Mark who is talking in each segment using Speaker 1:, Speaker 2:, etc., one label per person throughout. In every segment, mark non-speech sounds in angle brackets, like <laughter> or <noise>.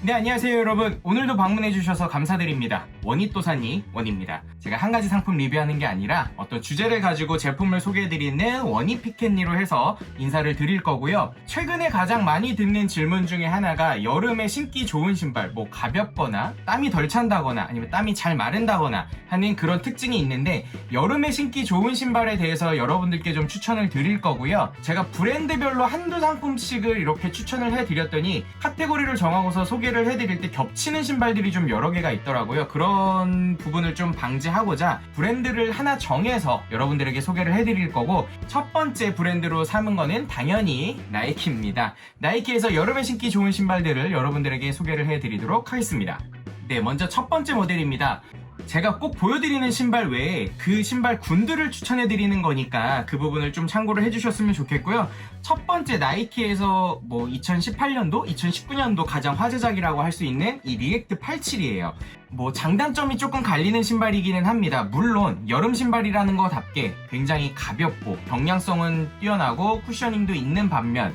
Speaker 1: 네, 안녕하세요, 여러분. 오늘도 방문해주셔서 감사드립니다. 원이또사니 원입니다. 제가 한 가지 상품 리뷰하는 게 아니라 어떤 주제를 가지고 제품을 소개해드리는 원이 피켓니로 해서 인사를 드릴 거고요. 최근에 가장 많이 듣는 질문 중에 하나가 여름에 신기 좋은 신발, 뭐 가볍거나 땀이 덜 찬다거나 아니면 땀이 잘 마른다거나 하는 그런 특징이 있는데 여름에 신기 좋은 신발에 대해서 여러분들께 좀 추천을 드릴 거고요. 제가 브랜드별로 한두 상품씩을 이렇게 추천을 해드렸더니 카테고리를 정하고서 소개 를 해드릴 때 겹치는 신발들이 좀 여러 개가 있더라고요. 그런 부분을 좀 방지하고자 브랜드를 하나 정해서 여러분들에게 소개를 해드릴 거고 첫 번째 브랜드로 삼은 거는 당연히 나이키입니다. 나이키에서 여름에 신기 좋은 신발들을 여러분들에게 소개를 해드리도록 하겠습니다. 네, 먼저 첫 번째 모델입니다. 제가 꼭 보여드리는 신발 외에 그 신발 군들을 추천해드리는 거니까 그 부분을 좀 참고를 해주셨으면 좋겠고요. 첫 번째 나이키에서 뭐 2018년도, 2019년도 가장 화제작이라고 할 수 있는 이 리액트 87이에요. 뭐 장단점이 조금 갈리는 신발이기는 합니다. 물론 여름 신발이라는 거답게 굉장히 가볍고 경량성은 뛰어나고 쿠셔닝도 있는 반면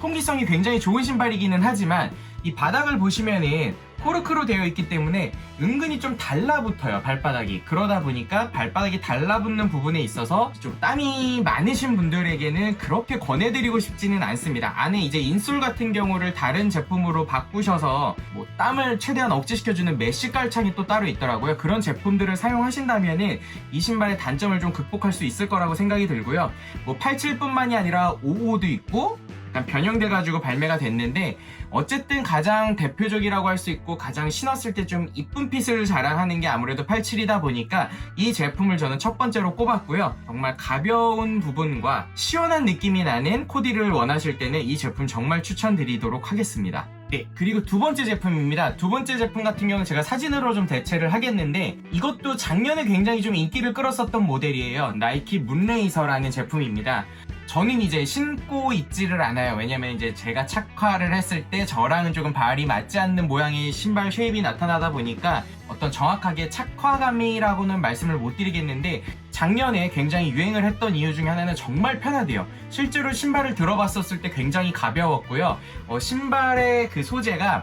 Speaker 1: 통기성이 굉장히 좋은 신발이기는 하지만 이 바닥을 보시면은 코르크로 되어 있기 때문에 은근히 좀 달라붙어요 발바닥이. 그러다 보니까 발바닥이 달라붙는 부분에 있어서 좀 땀이 많으신 분들에게는 그렇게 권해드리고 싶지는 않습니다. 안에 이제 인솔 같은 경우를 다른 제품으로 바꾸셔서 뭐 땀을 최대한 억제시켜주는 메쉬 깔창이 또 따로 있더라고요. 그런 제품들을 사용하신다면은 이 신발의 단점을 좀 극복할 수 있을 거라고 생각이 들고요. 뭐 87뿐만이 아니라 55도 있고 변형돼 가지고 발매가 됐는데 어쨌든 가장 대표적이라고 할 수 있고 가장 신었을 때 좀 이쁜 핏을 자랑하는 게 아무래도 87이다 보니까 이 제품을 저는 첫 번째로 꼽았고요. 정말 가벼운 부분과 시원한 느낌이 나는 코디를 원하실 때는 이 제품 정말 추천드리도록 하겠습니다. 네, 그리고 두 번째 제품입니다. 두 번째 제품 같은 경우는 제가 사진으로 좀 대체를 하겠는데 이것도 작년에 굉장히 좀 인기를 끌었었던 모델이에요. 나이키 문레이서라는 제품입니다. 저는 이제 신고 있지를 않아요. 왜냐면 이제 제가 착화를 했을 때 저랑은 조금 발이 맞지 않는 모양의 신발 쉐입이 나타나다 보니까 어떤 정확하게 착화감이라고는 말씀을 못 드리겠는데 작년에 굉장히 유행을 했던 이유 중에 하나는 정말 편하대요. 실제로 신발을 들어봤었을 때 굉장히 가벼웠고요. 어, 신발의 그 소재가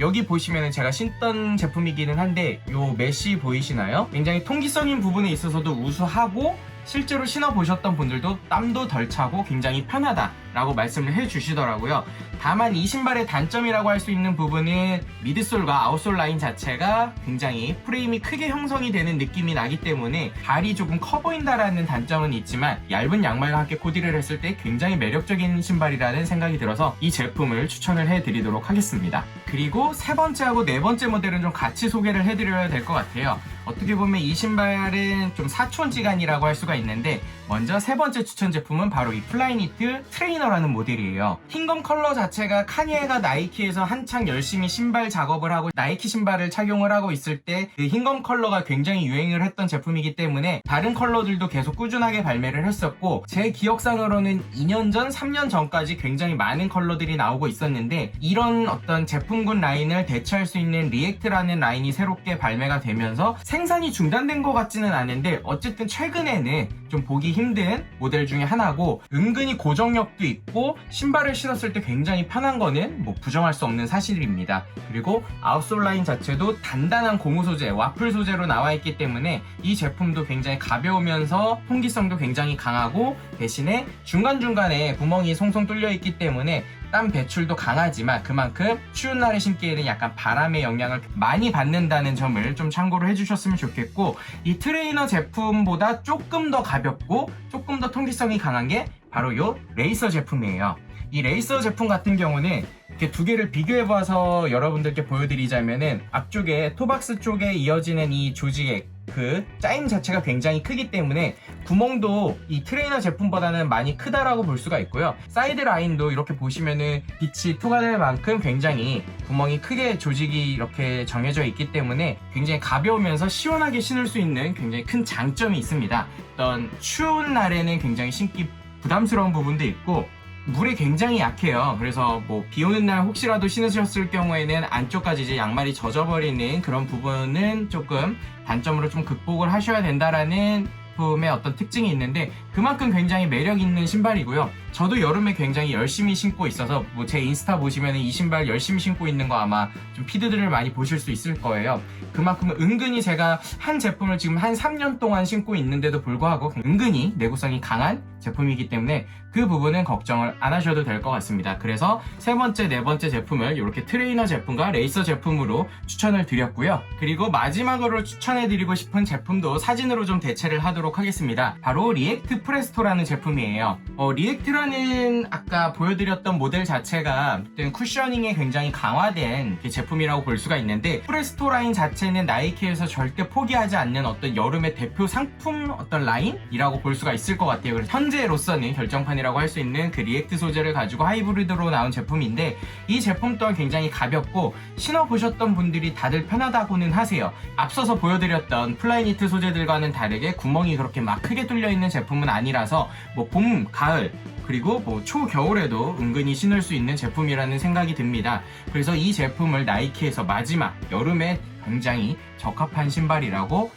Speaker 1: 여기 보시면 제가 신던 제품이기는 한데 요 메쉬 보이시나요? 굉장히 통기성인 부분에 있어서도 우수하고 실제로 신어보셨던 분들도 땀도 덜 차고 굉장히 편하다 라고 말씀을 해주시더라고요. 다만 이 신발의 단점이라고 할 수 있는 부분은 미드솔과 아웃솔 라인 자체가 굉장히 프레임이 크게 형성이 되는 느낌이 나기 때문에 발이 조금 커 보인다라는 단점은 있지만 얇은 양말과 함께 코디를 했을 때 굉장히 매력적인 신발이라는 생각이 들어서 이 제품을 추천을 해드리도록 하겠습니다. 그리고 세 번째하고 네 번째 모델은 좀 같이 소개를 해드려야 될 것 같아요. 어떻게 보면 이 신발은 좀 사촌지간이라고 할 수가 있는데 먼저 세 번째 추천 제품은 바로 이 플라이니트 트레이너 라는 모델이에요. 흰검 컬러 자체가 카니에가 나이키에서 한창 열심히 신발 작업을 하고 나이키 신발을 착용을 하고 있을 때 그 흰검 컬러가 굉장히 유행을 했던 제품이기 때문에 다른 컬러들도 계속 꾸준하게 발매를 했었고 제 기억상으로는 2년 전, 3년 전까지 굉장히 많은 컬러들이 나오고 있었는데 이런 어떤 제품군 라인을 대체할 수 있는 리액트라는 라인이 새롭게 발매가 되면서 생산이 중단된 것 같지는 않은데 어쨌든 최근에는 좀 보기 힘든 모델 중에 하나고 은근히 고정력도 있고 신발을 신었을 때 굉장히 편한 거는 뭐 부정할 수 없는 사실입니다. 그리고 아웃솔 라인 자체도 단단한 고무 소재, 와플 소재로 나와 있기 때문에 이 제품도 굉장히 가벼우면서 통기성도 굉장히 강하고 대신에 중간중간에 구멍이 송송 뚫려 있기 때문에 땀 배출도 강하지만 그만큼 추운 날에 신기에는 약간 바람의 영향을 많이 받는다는 점을 좀 참고를 해주셨으면 좋겠고 이 트레이너 제품보다 조금 더 가볍고 조금 더 통기성이 강한 게 바로 이 레이서 제품이에요. 이 레이서 제품 같은 경우는 이렇게 두 개를 비교해 봐서 여러분들께 보여드리자면은 앞쪽에 토박스 쪽에 이어지는 이 조직의 그 짜임 자체가 굉장히 크기 때문에 구멍도 이 트레이너 제품보다는 많이 크다라고 볼 수가 있고요. 사이드 라인도 이렇게 보시면은 빛이 투과될 만큼 굉장히 구멍이 크게 조직이 이렇게 정해져 있기 때문에 굉장히 가벼우면서 시원하게 신을 수 있는 굉장히 큰 장점이 있습니다. 어떤 추운 날에는 굉장히 신기 부담스러운 부분도 있고 물에 굉장히 약해요. 그래서 뭐 비 오는 날 혹시라도 신으셨을 경우에는 안쪽까지 이제 양말이 젖어버리는 그런 부분은 조금 단점으로 좀 극복을 하셔야 된다라는 제품의 어떤 특징이 있는데 그만큼 굉장히 매력 있는 신발이고요. 저도 여름에 굉장히 열심히 신고 있어서 뭐 제 인스타 보시면 이 신발 열심히 신고 있는 거 아마 좀 피드들을 많이 보실 수 있을 거예요. 그만큼 은근히 제가 한 제품을 지금 한 3년 동안 신고 있는데도 불구하고 은근히 내구성이 강한 제품이기 때문에 그 부분은 걱정을 안 하셔도 될 것 같습니다. 그래서 세 번째, 네 번째 제품을 이렇게 트레이너 제품과 레이서 제품으로 추천을 드렸고요. 그리고 마지막으로 추천해드리고 싶은 제품도 사진으로 좀 대체를 하도록 하겠습니다. 바로 리액트 프레스토라는 제품이에요. 어, 리액트라 는 아까 보여드렸던 모델 자체가 쿠셔닝에 굉장히 강화된 그 제품이라고 볼 수가 있는데 프레스토 라인 자체는 나이키에서 절대 포기하지 않는 어떤 여름의 대표 상품 어떤 라인이라고 볼 수가 있을 것 같아요. 그래서 현재로서는 결정판이라고 할 수 있는 그 리액트 소재를 가지고 하이브리드로 나온 제품인데 이 제품 또한 굉장히 가볍고 신어보셨던 분들이 다들 편하다고는 하세요. 앞서서 보여드렸던 플라이니트 소재들과는 다르게 구멍이 그렇게 막 크게 뚫려 있는 제품은 아니라서 뭐 봄, 가을 그리고 뭐 초겨울에도 은근히 신을 수 있는 제품이라는 생각이 듭니다. 그래서 이 제품을 나이키에서 마지막 여름에 굉장히 적합한 신발이라고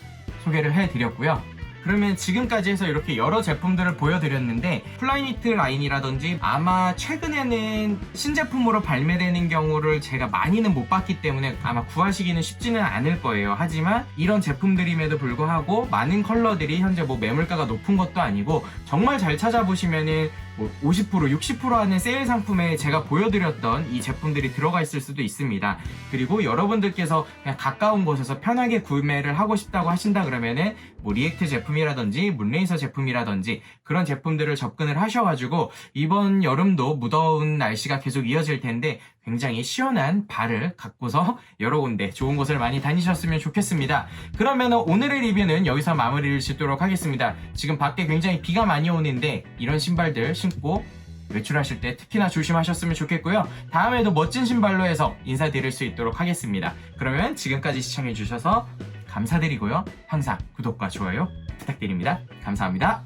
Speaker 1: 소개를 해드렸고요. 그러면 지금까지 해서 이렇게 여러 제품들을 보여드렸는데 플라이니트 라인이라든지 아마 최근에는 신제품으로 발매되는 경우를 제가 많이는 못 봤기 때문에 아마 구하시기는 쉽지는 않을 거예요. 하지만 이런 제품들임에도 불구하고 많은 컬러들이 현재 뭐 매물가가 높은 것도 아니고 정말 잘 찾아보시면은 뭐 50%, 60% 하는 세일 상품에 제가 보여드렸던 이 제품들이 들어가 있을 수도 있습니다. 그리고 여러분들께서 그냥 가까운 곳에서 편하게 구매를 하고 싶다고 하신다 그러면은 뭐 리액트 제품이라든지 문레이서 제품이라든지 그런 제품들을 접근을 하셔가지고 이번 여름도 무더운 날씨가 계속 이어질 텐데 굉장히 시원한 발을 갖고서 <laughs> 여러 군데 좋은 곳을 많이 다니셨으면 좋겠습니다. 그러면 오늘의 리뷰는 여기서 마무리를 짓도록 하겠습니다. 지금 밖에 굉장히 비가 많이 오는데 이런 신발들 신고 외출하실 때 특히나 조심하셨으면 좋겠고요. 다음에도 멋진 신발로 해서 인사드릴 수 있도록 하겠습니다. 그러면 지금까지 시청해주셔서 감사드리고요. 항상 구독과 좋아요 부탁드립니다. 감사합니다.